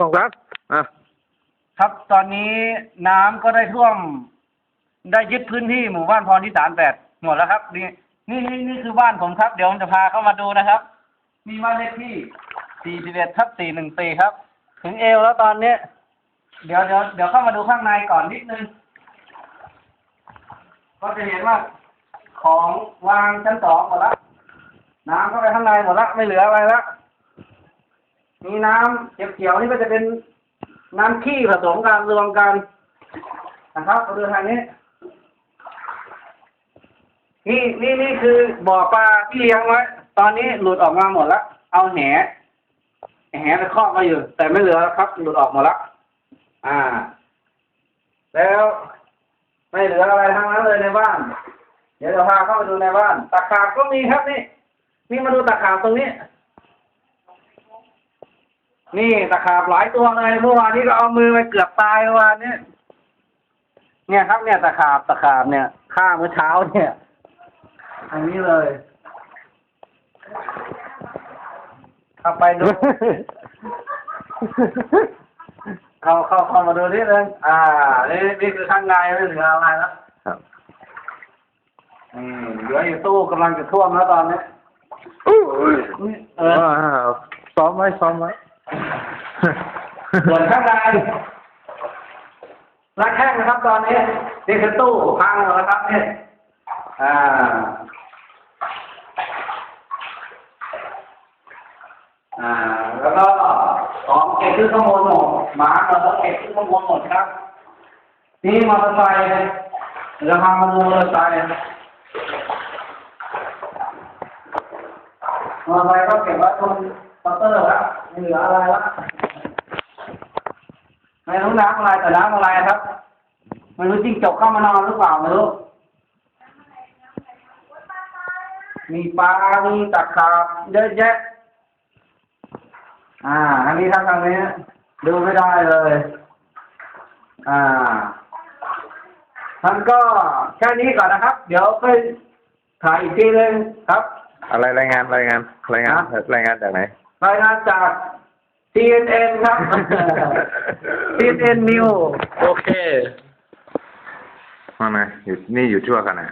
ต้องรัดอะครับตอนนี้น้ำก็ได้ท่วม ได้ยึดพื้นที่หมู่บ้านพรที่สามแปดหมดแล้วครับ นี่นี่นี่นี่คือบ้านผมครับเดี๋ยวผมจะพาเข้ามาดูนะครับมีบ้านเลขที่สี่สิบเอ็ดทับสี่หนึ่งสี่ครับ ถึงเอวแล้วตอนนี้เดี๋ยวเดี๋ยวเดี๋ยวเข้ามาดูข้างในก่อนนิดนึง ก็จะเห็นว่าของวางชั้นสองหมดแล้วน้ำเข้าไปข้างในหมดแล้วไม่เหลืออะไรแล้ว มีน้ำเขียวๆนี่ก็จะเป็นน้ำขี้ผสมกันรวมกันนะครับมาดูทางนี้ นี่นี่นี่คือบ่อปลาที่เลี้ยงไว้ตอนนี้หลุดออกมาหมดแล้วเอาแหแหไปครอบมาอยู่ แต่ไม่เหลือแล้วครับ หลุดออกหมดแล้วอ่า แล้วไม่เหลืออะไรทั้งนั้นเลยในบ้าน เดี๋ยวจะพาเข้าไปดูในบ้านตะขาบก็มีครับนี่นี่มาดูตะขาบตรงนี้ นี่ตะขาบหลายตัวเลยเมื่อวานนี้ก็เอามือไปเกือบตายเมื่อวานนี้เนี่ยครับเนี่ยตะขาบตะขาบเนี่ยฆ่าเมื่อเช้าเนี่ยอันนี้เลยเข้าไปดู เข้าเข้าเข้ามาดูนิดนึงอ่านี่นี่คือข้างในไม่เหลืออะไรแล้วครับอืมเหลืออยู่ตู้กำลังจะท่วมแล้วตอนนี้นี่เอออ่าซ้อมไว้ซ้อมไว้ ส่วนข้างในรักแข้งนะครับ ตอนนี้นี่คือตู้พังแล้วนะครับเนี่ยอ่าอ่า แล้วก็ของเก็บขึ้นข้างบนหมดหมาเราก็เก็บขึ้นข้างบนหมดครับ นี่มอเตอร์ไซค์เราพามาดูมอเตอร์ไซค์มอเตอร์ไซค์ก็เก็บไว้ตรงเคาน์เตอร์ล้วไม่เหลืออะไรล้ว ไม่รู้น้ำอะไรแต่น้ำอะไรครับไม่รู้จิ้งจกเข้ามานอนหรือเปล่าไม่รู้มีปลา มีตะขาบเยอะแยะ อ่า อันนี้ครับทางนี้ดูไม่ได้เลย อ่าท่านก็แค่นี้ก่อนนะครับ เดี๋ยวไปถ่ายอีกทีนึงครับ อะไรรายงานรายงานรายงานฮะรายงานจากไหน รายงานจาก CNN ครับ CNN News โอเค มาไหนอยู่นี่อยู่ชั่วขณะ